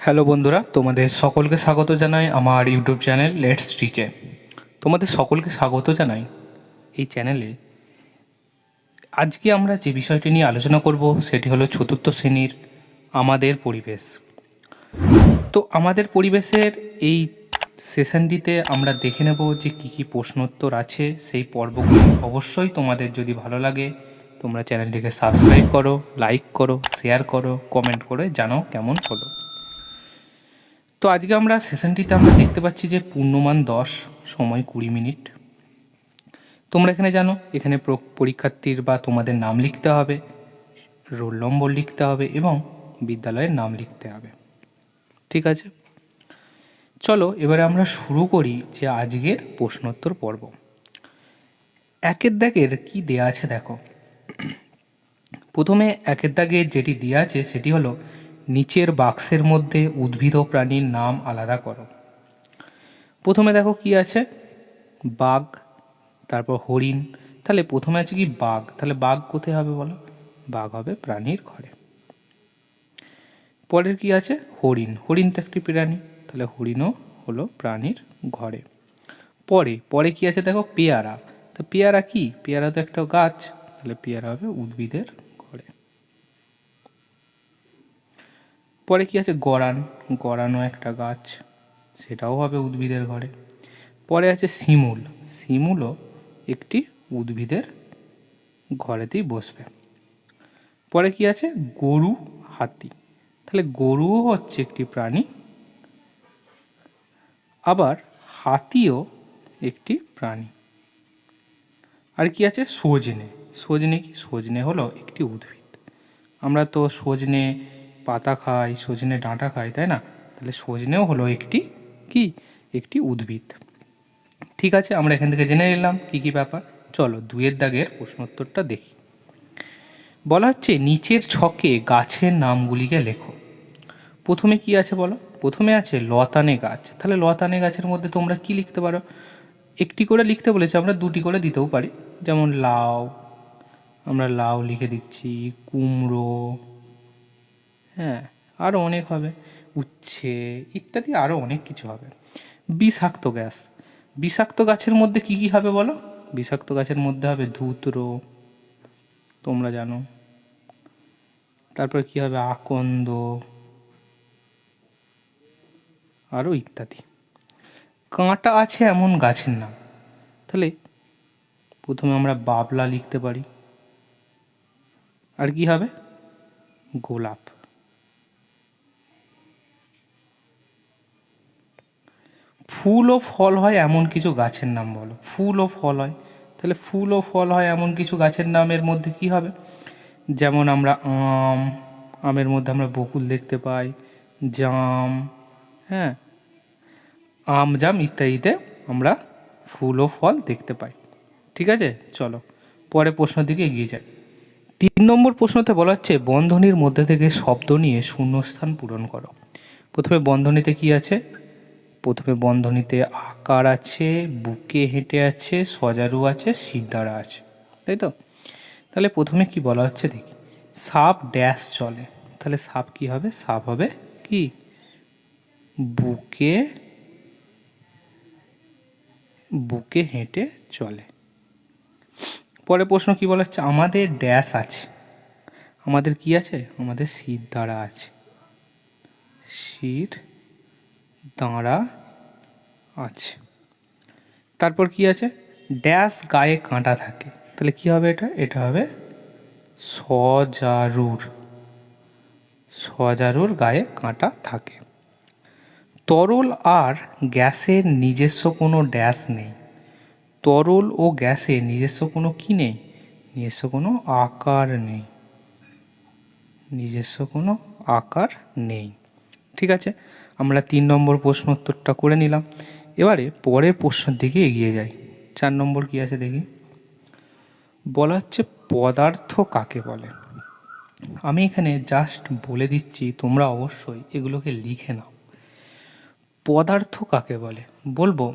Hello বন্ধুরা, তোমাদের সকলকে স্বাগত জানাই আমার ইউটিউব চ্যানেল লেটস টিচে তোমাদের সকলকে স্বাগত জানাই এই চ্যানেলে। আজকে আমরা যে বিষয়টি নিয়ে আলোচনা করব, সেটি হলো চতুর্থ শ্রেণির আমাদের পরিবেশ। তো আমাদের পরিবেশের এই সেশনটিতে আমরা দেখে নেব যে কী কী প্রশ্নোত্তর আছে সেই পর্বগুলো। অবশ্যই তোমাদের যদি ভালো লাগে, তোমরা চ্যানেলটিকে সাবস্ক্রাইব করো, লাইক করো, শেয়ার করো, কমেন্ট করে জানাও কেমন হলো। তো আজকে আমরা সেশনটিতে আমরা দেখতে পাচ্ছি যে পূর্ণমান দশ সময় কুড়ি মিনিট। তোমরা এখানে জানো, এখানে প্র- পরীক্ষার্থীর বা তোমাদের নাম লিখতে হবে, রোল নম্বর লিখতে হবে এবং বিদ্যালয়ের নাম লিখতে হবে। ঠিক আছে? চলো, এবারে আমরা শুরু করি যে আজকের প্রশ্নোত্তর পর্ব। একের দাগের কি দেয়া আছে দেখো? প্রথমে একের দাগে যেটি দেওয়া আছে সেটি হলো নিচের বাক্সের মধ্যে উদ্ভিদ ও প্রাণীর নাম আলাদা করো। প্রথমে দেখো কি আছে? বাঘ, তারপর হরিণ। তাহলে প্রথমে আছে কি বাঘ? তাহলে বাঘ কোথায় হবে বলো? বাঘ হবে প্রাণীর ঘরে। পরের কি আছে? হরিণ। হরিণ তো একটি প্রাণী। তাহলে হরিণও হলো প্রাণীর ঘরে। পরে পরে কি আছে দেখো? পেয়ারা। তো পেয়ারা কি? পেয়ারা তো একটা গাছ। তাহলে পেয়ারা হবে উদ্ভিদের ঘরে পরে কি আছে? গরান। গরানও একটা গাছ। সেটাও হবে উদ্ভিদের ঘরে। পরে আছে শিমুল। শিমুলও একটি উদ্ভিদের ঘরেতেই বসবে। পরে কি আছে? গরু হাতি। তাহলে গরুও হচ্ছে একটি প্রাণী। আবার হাতিও একটি প্রাণী। আর কি আছে? সজনে। সজনে কি? সজনে হলো একটি উদ্ভিদ। আমরা তো সজনে পাতা খাই সজনে ডাঁটা খাই তাই না? তাহলে সজনেও হলো একটি কি? একটি উদ্ভিদ। ঠিক আছে, আমরা এখান থেকে জেনে নিলাম কি কি ব্যাপার। চলো দুয়ের দাগের প্রশ্নোত্তরটা দেখি। বলা হচ্ছে, নিচের ছকে গাছের নামগুলিকে লেখো। প্রথমে কি আছে বলো? প্রথমে আছে লতানে গাছ। তাহলে লতানে গাছের মধ্যে তোমরা কি লিখতে পারো? একটি করে লিখতে বলেছে, আমরা দুটি করে দিতেও পারি। যেমন লাউ, আমরা লাউ লিখে দিচ্ছি, কুমড়ো হ্যাঁ আরও অনেক হবে। উচ্ছে, ইত্যাদি আরও অনেক কিছু হবে। বিষাক্ত গ্যাস, বিষাক্ত গাছের মধ্যে কি কি হবে বলো? বিষাক্ত গাছের মধ্যে হবে ধুতরো, তোমরা জানো। তারপরে কি হবে? আকন্দ আরও ইত্যাদি। কাঁটা আছে এমন গাছের নাম। তাহলে প্রথমে আমরা বাবলা লিখতে পারি। আর কি হবে? গোলাপ। ফুল ও ফল হয় এমন কিছু গাছের নাম বলো। ফুল ও ফল হয়। তাহলে ফুল ও ফল হয় এমন কিছু গাছের নামের মধ্যে কি হবে? যেমন আমরা আম, আমের মধ্যে আমরা বকুল দেখতে পাই, জাম হ্যাঁ? আম, জাম ইত্যাদিতে আমরা ফুল ও ফল দেখতে পাই। ঠিক আছে? চলো পরে প্রশ্নের দিকে এগিয়ে যাই। তিন নম্বর প্রশ্নতে বলা হচ্ছে, বন্ধনীর মধ্যে থেকে শব্দ নিয়ে শূন্যস্থান পূরণ করো। প্রথমে বন্ধনীতে কি আছে? প্রথমে বন্ধনীতে আকার আছে, বুকে হেঁটে আছে, সজারু আছে সিদ্ধারা আছে, তাই তো? তাহলে প্রথমে কি বলা হচ্ছে দেখি, সাপ ড্যাশ চলে, তাহলে সাপ কি হবে? সাপ হবে কি? বুকে বুকে হেঁটে চলে। পরে প্রশ্ন কি বলা হচ্ছে? আমাদের ড্যাশ আছে। আমাদের কি আছে? আমাদের শির দাঁড়া আছে। শির দাঁড়া আছে তারপর কি আছে? ড্যাশ গায়ে কাঁটা থাকে। তাহলে কি হবে এটা? এটা হবে সজারুর। সজারুর গায়ে কাঁটা থাকে। তরল আর গ্যাসের নিজস্ব কোনো ড্যাশ নেই। তরল ও গ্যাসের নিজস্ব কোনো কি নেই? নিজস্ব কোনো আকার নেই। নিজস্ব কোনো আকার নেই। ঠিক আছে? আমরা তিন নম্বর প্রশ্ন উত্তরটা করে নিলাম। এবারে পরের প্রশ্নের দিকে এগিয়ে যাই। চার নম্বর কি আছে দেখি? বলা হচ্ছে পদার্থ কাকে বলে? আমি এখানে জাস্ট বলে দিচ্ছি, তোমরা অবশ্যই এগুলোকে লিখে নাও। পদার্থ কাকে বলে? বলব,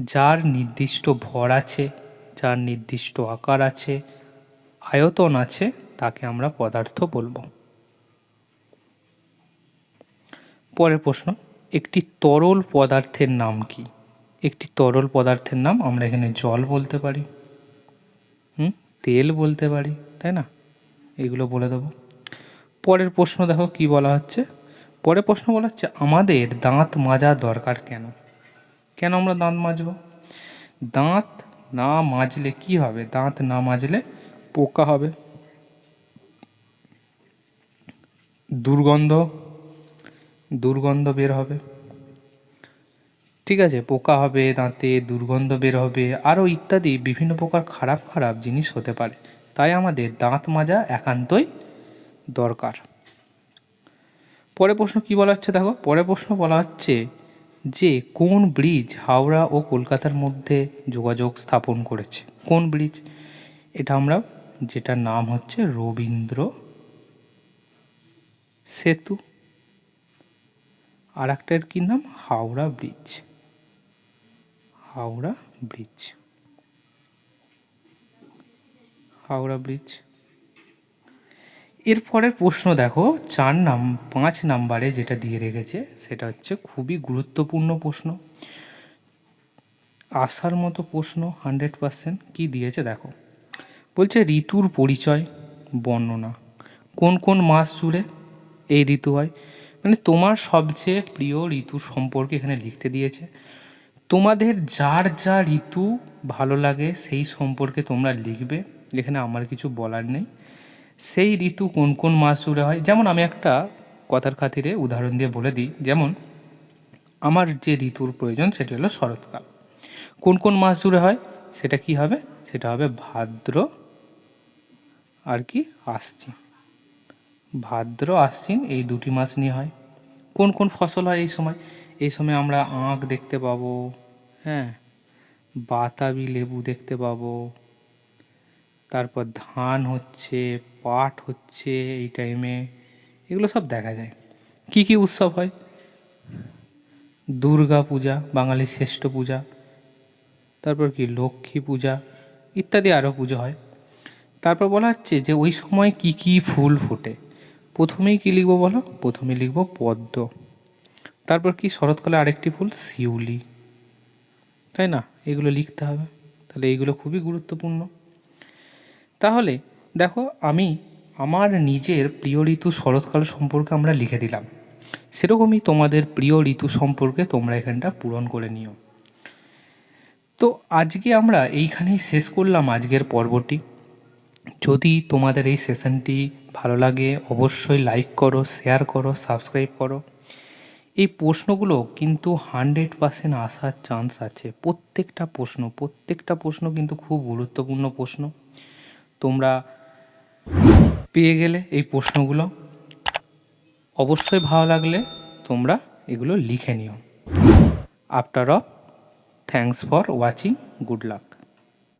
যার নির্দিষ্ট ভর আছে, যার নির্দিষ্ট আকার আছে, আয়তন আছে, তাকে আমরা পদার্থ বলব। পরের প্রশ্ন, একটি তরল পদার্থের নাম কি? একটি তরল পদার্থের নাম আমরা এখানে জল বলতে পারি, হুম, তেল বলতে পারি, তাই না? এগুলো বলে দেবো। পরের প্রশ্ন দেখো কি বলা হচ্ছে? পরের প্রশ্ন বলা হচ্ছে, আমাদের দাঁত মাজা দরকার কেন? কেন আমরা দাঁত মাজব? দাঁত না মাজলে কি হবে? দাঁত না মাজলে পোকা হবে। দুর্গন্ধ দুর্গন্ধ বের হবে। ঠিক আছে, পোকা হবে, দাঁতে দুর্গন্ধ বের হবে, আরও ইত্যাদি বিভিন্ন প্রকার খারাপ খারাপ জিনিস হতে পারে। তাই আমাদের দাঁত মাজা একান্তই দরকার। পরের প্রশ্ন কি বলা হচ্ছে দেখো? পরের প্রশ্ন বলা হচ্ছে যে, কোন ব্রিজ হাওড়া ও কলকাতার মধ্যে যোগাযোগ স্থাপন করেছে? কোন ব্রিজ? এটা আমরা, যেটার নাম হচ্ছে রবীন্দ্র সেতু। আর একটার কি নাম? Howrah bridge. Howrah bridge. Howrah bridge. এরপরের প্রশ্ন দেখো, চার নাম, পাঁচ নাম্বারে যেটা দিয়ে রেখেছে, সেটা হচ্ছে খুবই গুরুত্বপূর্ণ প্রশ্ন। আসার মতো প্রশ্ন, হান্ড্রেড পার্সেন্ট। কী দিয়েছে দেখো? বলছে, ঋতুর পরিচয়, বর্ণনা। কোন কোন মাস জুড়ে এই ঋতু হয়? মানে তোমার সবচেয়ে প্রিয় ঋতু সম্পর্কে এখানে লিখতে দিয়েছে। তোমাদের যার যা ঋতু ভালো লাগে সেই সম্পর্কে তোমরা লিখবে। এখানে আমার কিছু বলার নেই। সেই ঋতু কোন কোন মাস জুড়ে হয়? যেমন আমি একটা কথার খাতিরে উদাহরণ দিয়ে বলে দিই। যেমন, আমার যে ঋতুর প্রয়োজন সেটি হলো শরৎকাল। কোন কোন মাস জুড়ে হয়? সেটা কি হবে? সেটা হবে ভাদ্র আর কি আশ্বিন ভাদ্র, আশ্বিন এই দুটি মাস নিয়ে হয়। কোন কোন ফসল হয় এই সময়? এই সময় আমরা আখ দেখতে পাবো হ্যাঁ বাতাবি লেবু দেখতে পাবো, তারপর ধান হচ্ছে, পাট হচ্ছে এই টাইমে এগুলো সব দেখা যায়। কি কি উৎসব হয়? দুর্গা পূজা, বাঙালির শ্রেষ্ঠ পূজা, তারপর কি লক্ষ্মী পূজা, ইত্যাদি আরও পুজো হয়। তারপর বলা হচ্ছে যে ওই সময় কি কি ফুল ফোটে। প্রথমেই কি লিখব বলো? প্রথমে লিখব পদ্ম। তারপর কি? শরৎকালে আরেকটি ফুল, শিউলি। তাই না? এগুলো লিখতে হবে। তাহলে এইগুলো খুবই গুরুত্বপূর্ণ। তাহলে দেখো, আমি আমার নিজের প্রিয় ঋতু শরৎকাল সম্পর্কে আমরা লিখে দিলাম। সেরকমই তোমাদের প্রিয় ঋতু সম্পর্কে তোমরা এখানটা পূরণ করে নিও। তো আজকে আমরা এইখানেই শেষ করলাম আজকের পর্বটি। যদি তোমাদের এই সেশনটি ভালো লাগে, অবশ্যই লাইক করো শেয়ার করো সাবস্ক্রাইব করো। এই প্রশ্নগুলো কিন্তু হান্ড্রেড পার্সেন্ট আসার চান্স আছে। প্রত্যেকটা প্রশ্ন প্রত্যেকটা প্রশ্ন কিন্তু খুব গুরুত্বপূর্ণ প্রশ্ন। তোমরা পেয়ে গেলে এই প্রশ্নগুলো। অবশ্যই ভালো লাগলে তোমরা এগুলো লিখে নিও। After of thanks for watching good luck